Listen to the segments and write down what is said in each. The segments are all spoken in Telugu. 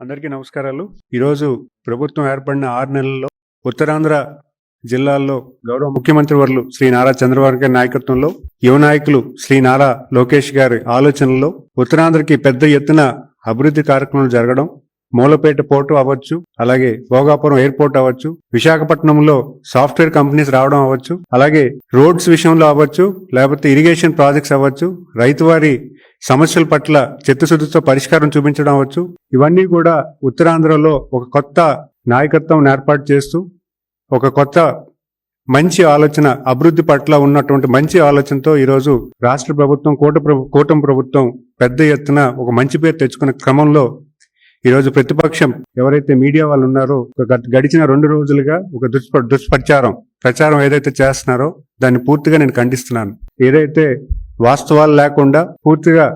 అందరికీ నమస్కారాలు. ఈరోజు ప్రభుత్వం ఏర్పడిన ఆరు నెలల్లో ఉత్తరాంధ్ర జిల్లాల్లో గౌరవ ముఖ్యమంత్రి వర్లు శ్రీ నారా చంద్రబాబు గారి నాయకత్వంలో యువ నాయకులు శ్రీ నారా లోకేష్ గారి ఆలోచనలో ఉత్తరాంధ్రకి పెద్ద ఎత్తున అభివృద్ధి కార్యక్రమాలు జరగడం మూలపేట పోర్టు అవ్వచ్చు అలాగే భోగాపురం ఎయిర్పోర్ట్ అవ్వచ్చు విశాఖపట్నంలో సాఫ్ట్వేర్ కంపెనీస్ రావడం అవ్వచ్చు అలాగే రోడ్స్ విషయంలో అవ్వచ్చు లేకపోతే ఇరిగేషన్ ప్రాజెక్ట్స్ అవ్వచ్చు రైతువారి సమస్యల పట్ల చిత్తశుద్ధితో పరిష్కారం చూపించడం అవచ్చు ఇవన్నీ కూడా ఉత్తరాంధ్రలో ఒక కొత్త నాయకత్వం ఏర్పాటు చేస్తూ ఒక కొత్త మంచి ఆలోచన అభివృద్ధి పట్ల ఉన్నటువంటి మంచి ఆలోచనతో ఈరోజు రాష్ట్ర ప్రభుత్వం కూట ప్రభు కూటమి ప్రభుత్వం పెద్ద ఎత్తున ఒక మంచి పేరు తెచ్చుకునే క్రమంలో ఈరోజు ప్రతిపక్షం ఎవరైతే మీడియా వాళ్ళు ఉన్నారో ఒక గడిచిన రెండు రోజులుగా ఒక దుష్ప దుష్ప్రచారం ప్రచారం ఏదైతే చేస్తున్నారో దాన్ని పూర్తిగా నేను ఖండిస్తున్నాను. ఏదైతే వాస్తవాలు లేకుండా పూర్తిగా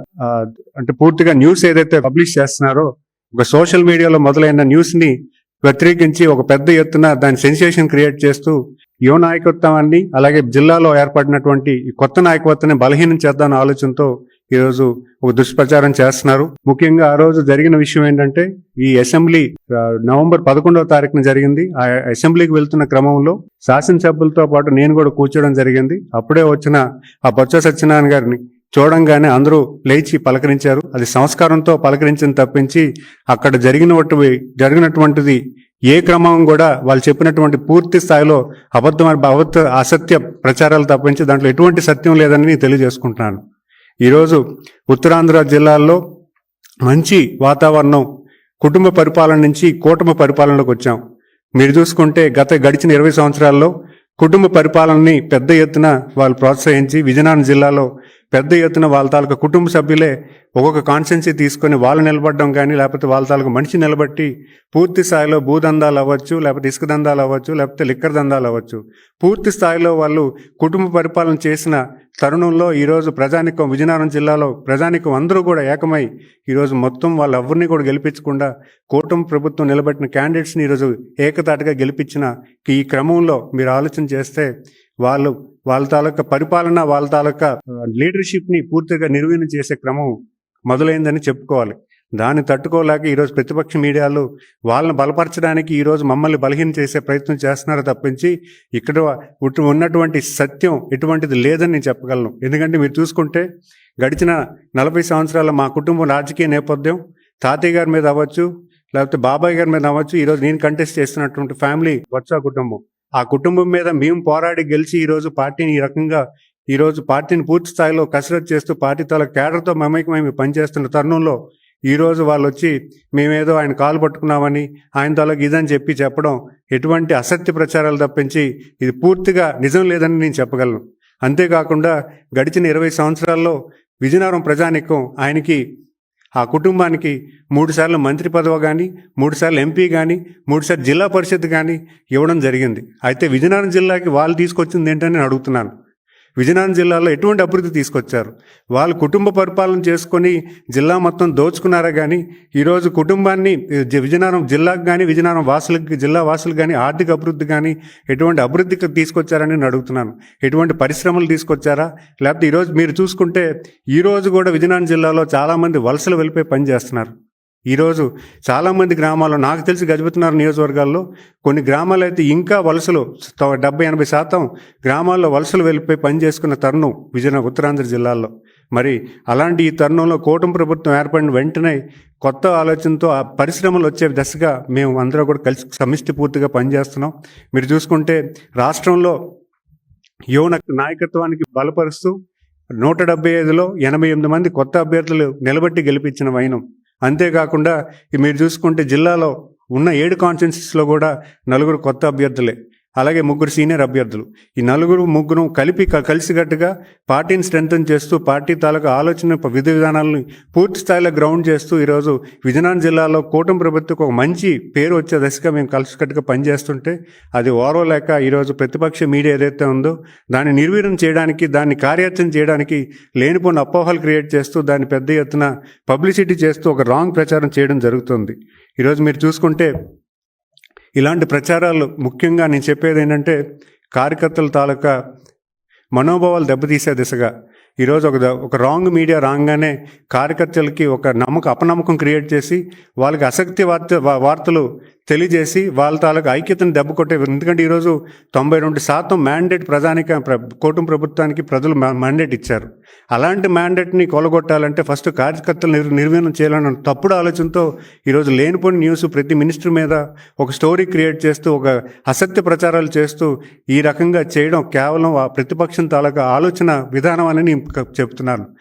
అంటే పూర్తిగా న్యూస్ ఏదైతే పబ్లిష్ చేస్తున్నారో ఒక సోషల్ మీడియాలో మొదలైన న్యూస్ని వ్యతిరేకించి ఒక పెద్ద ఎత్తున దాని సెన్సేషన్ క్రియేట్ చేస్తూ యువ నాయకత్వాన్ని అలాగే జిల్లాలో ఏర్పడినటువంటి కొత్త నాయకత్వాన్ని బలహీనం చేద్దాం ఆలోచనతో ఈరోజు ఒక దుష్ప్రచారం చేస్తున్నారు. ముఖ్యంగా ఆ రోజు జరిగిన విషయం ఏంటంటే ఈ అసెంబ్లీ నవంబర్ పదకొండవ తారీఖున జరిగింది. ఆ అసెంబ్లీకి వెళ్తున్న క్రమంలో శాసనసభ్యులతో పాటు నేను కూడా కూర్చోవడం జరిగింది. అప్పుడే వచ్చిన ఆ బొత్స సత్యనారాయణ గారిని చూడంగానే అందరూ లేచి పలకరించారు. అది సంస్కారంతో పలకరించిన తప్పించి అక్కడ జరిగినటువంటి జరిగినటువంటిది ఏ క్రమం కూడా వాళ్ళు చెప్పినటువంటి పూర్తి స్థాయిలో అబద్ధం అబద్ధ అసత్య ప్రచారాలు తప్పించి దాంట్లో ఎటువంటి సత్యం లేదని తెలియజేసుకుంటున్నాను. ఈరోజు ఉత్తరాంధ్ర జిల్లాల్లో మంచి వాతావరణం కుటుంబ పరిపాలన నుంచి కూటమి పరిపాలనలోకి వచ్చాం. మీరు చూసుకుంటే గత గడిచిన ఇరవై సంవత్సరాల్లో కుటుంబ పరిపాలనని పెద్ద ఎత్తున వాళ్ళు ప్రోత్సహించి విజయనగరం జిల్లాలో పెద్ద ఎత్తున వాళ్ళ తాలూకా కుటుంబ సభ్యులే ఒక్కొక్క కాన్స్టెన్సీ తీసుకొని వాళ్ళు నిలబడడం కానీ లేకపోతే వాళ్ళ తాలూకా మనిషి నిలబట్టి పూర్తి స్థాయిలో భూదందాలు అవ్వచ్చు లేకపోతే ఇసుక దందాలు అవ్వచ్చు లేకపోతే లిక్కర్ దందాలు అవ్వచ్చు. పూర్తి స్థాయిలో వాళ్ళు కుటుంబ పరిపాలన చేసిన తరుణంలో ఈరోజు ప్రజానికం విజయనగరం జిల్లాలో ప్రజానికం అందరూ కూడా ఏకమై ఈరోజు మొత్తం వాళ్ళు ఎవరిని కూడా గెలిపించకుండా కూటమి ప్రభుత్వం నిలబెట్టిన క్యాండిడేట్స్ని ఈరోజు ఏకతాటిగా గెలిపించిన ఈ క్రమంలో మీరు ఆలోచన చేస్తే వాళ్ళు వాళ్ళ తాలూకా పరిపాలన వాళ్ళ తాలూకా లీడర్షిప్ని పూర్తిగా నిర్వీర్యం చేసే క్రమం మొదలైందని చెప్పుకోవాలి. దాన్ని తట్టుకోలేక ఈరోజు ప్రతిపక్ష మీడియాలు వాళ్ళని బలపరచడానికి ఈరోజు మమ్మల్ని బలహీన చేసే ప్రయత్నం చేస్తున్నారు తప్పించి ఇక్కడ ఉన్నటువంటి సత్యం ఎటువంటిది లేదని నేను చెప్పగలను. ఎందుకంటే మీరు చూసుకుంటే గడిచిన నలభై సంవత్సరాల మా కుటుంబం రాజకీయ నేపథ్యం తాతయ్య గారి మీద అవ్వచ్చు లేకపోతే బాబాయ్ గారి మీద అవ్వచ్చు ఈరోజు నేను కంటెస్ట్ చేస్తున్నటువంటి ఫ్యామిలీ వచ్చా కుటుంబం. ఆ కుటుంబం మీద మేము పోరాడి గెలిచి ఈరోజు పార్టీని ఈ రకంగా ఈరోజు పార్టీని పూర్తి స్థాయిలో కసరత్తు చేస్తూ పార్టీ తాలూకు కేడర్తో మమైకమై పనిచేస్తున్న తరుణంలో ఈరోజు వాళ్ళు వచ్చి మేమేదో ఆయన కాలు పట్టుకున్నామని ఆయన తాలూకు ఇదని చెప్పి చెప్పడం ఎటువంటి అసత్య ప్రచారాలు తప్పించి ఇది పూర్తిగా నిజం లేదని నేను చెప్పగలను. అంతేకాకుండా గడిచిన ఇరవై సంవత్సరాల్లో విజయనగరం ప్రజానికం ఆయనకి ఆ కుటుంబానికి మూడుసార్లు మంత్రి పదవి కానీ మూడుసార్లు ఎంపీ కానీ మూడుసార్లు జిల్లా పరిషత్ కానీ ఇవ్వడం జరిగింది. అయితే విజయనగరం జిల్లాకి వాళ్ళు తీసుకొచ్చింది ఏంటని నేను అడుగుతున్నాను. విజయనగరం జిల్లాలో ఎటువంటి అభివృద్ధి తీసుకొచ్చారు? వాళ్ళు కుటుంబ పరిపాలన చేసుకొని జిల్లా మొత్తం దోచుకున్నారా కానీ ఈరోజు కుటుంబాన్ని విజయనగరం జిల్లాకు కానీ విజయనగరం వాసులకు జిల్లా వాసులకు కానీ ఆర్థిక అభివృద్ధి కానీ ఎటువంటి అభివృద్ధికి తీసుకొచ్చారని నేను అడుగుతున్నాను. ఎటువంటి పరిశ్రమలు తీసుకొచ్చారా? లేకపోతే ఈరోజు మీరు చూసుకుంటే ఈరోజు కూడా విజయనగరం జిల్లాలో చాలామంది వలసలు వెళ్ళిపోయి పని చేస్తున్నారు. ఈరోజు చాలామంది గ్రామాల్లో నాకు తెలిసి గజపతినగరం నియోజకవర్గాల్లో కొన్ని గ్రామాలు అయితే ఇంకా వలసలు డెబ్బై ఎనభై శాతం గ్రామాల్లో వలసలు వెళ్ళిపోయి పని చేసుకున్న తరుణం విజయనగరం ఉత్తరాంధ్ర జిల్లాల్లో. మరి అలాంటి ఈ తరుణంలో కూటమి ప్రభుత్వం ఏర్పడిన వెంటనే కొత్త ఆలోచనతో ఆ పరిశ్రమలు వచ్చే దశగా మేము అందరూ కూడా కలిసి సమిష్టి పూర్తిగా పనిచేస్తున్నాం. మీరు చూసుకుంటే రాష్ట్రంలో యువన నాయకత్వానికి బలపరుస్తూ నూట డెబ్బై ఐదులో ఎనభై ఎనిమిది మంది కొత్త అభ్యర్థులు నిలబెట్టి గెలిపించిన వైనం. అంతేకాకుండా మీరు చూసుకుంటే జిల్లాలో ఉన్న ఏడు కాన్స్టిట్యున్సీస్లో కూడా నలుగురు కొత్త అభ్యర్థులే. అలాగే ముగ్గురు సీనియర్ అభ్యర్థులు. ఈ నలుగురు ముగ్గురు కలిపి కలిసికట్టుగా పార్టీని స్ట్రెంగ్తన్ చేస్తూ పార్టీ తాలూకా ఆలోచన విధి విధానాలను పూర్తి స్థాయిలో గ్రౌండ్ చేస్తూ ఈరోజు విజయనగరం జిల్లాలో కూటమి ప్రభుత్వకు ఒక మంచి పేరు వచ్చే దశగా మేము కలిసికట్టుగా పనిచేస్తుంటే అది ఓర్వలేక ఈరోజు ప్రతిపక్ష మీడియా ఏదైతే ఉందో దాన్ని నిర్వీర్యం చేయడానికి దాన్ని కార్యాచరణ చేయడానికి లేనిపోయిన అపోహలు క్రియేట్ చేస్తూ దాన్ని పెద్ద ఎత్తున పబ్లిసిటీ చేస్తూ ఒక రాంగ్ ప్రచారం చేయడం జరుగుతుంది. ఈరోజు మీరు చూసుకుంటే ఇలాంటి ప్రచారాలు ముఖ్యంగా నేను చెప్పేది ఏంటంటే కార్యకర్తల తాలూకా మనోభావాలు దెబ్బతీసే దిశగా ఈరోజు ఒక ఒక రాంగ్ మీడియా రాగానే కార్యకర్తలకి ఒక నమ్మకం అపనమ్మకం క్రియేట్ చేసి వాళ్ళకి ఆసక్తి వార్త వార్తలు తెలియజేసి వాళ్ళ తాలూకు ఐక్యతను దెబ్బ కొట్టే ఎందుకంటే ఈరోజు తొంభై రెండు శాతం మ్యాండేట్ ప్రధానిక ప్ర కూటమి ప్రభుత్వానికి ప్రజలు మ్యాండేట్ ఇచ్చారు. అలాంటి మ్యాండేట్ని కొలగొట్టాలంటే ఫస్ట్ కార్యకర్తలు నిర్ నిర్వీణం చేయాలన్న తప్పుడు ఆలోచనతో ఈరోజు లేనిపోని న్యూస్ ప్రతి మినిస్టర్ మీద ఒక స్టోరీ క్రియేట్ చేస్తూ ఒక అసత్య ప్రచారాలు చేస్తూ ఈ రకంగా చేయడం కేవలం ఆ ప్రతిపక్షం తాలూకా ఆలోచన విధానం అని నేను చెప్తున్నాను.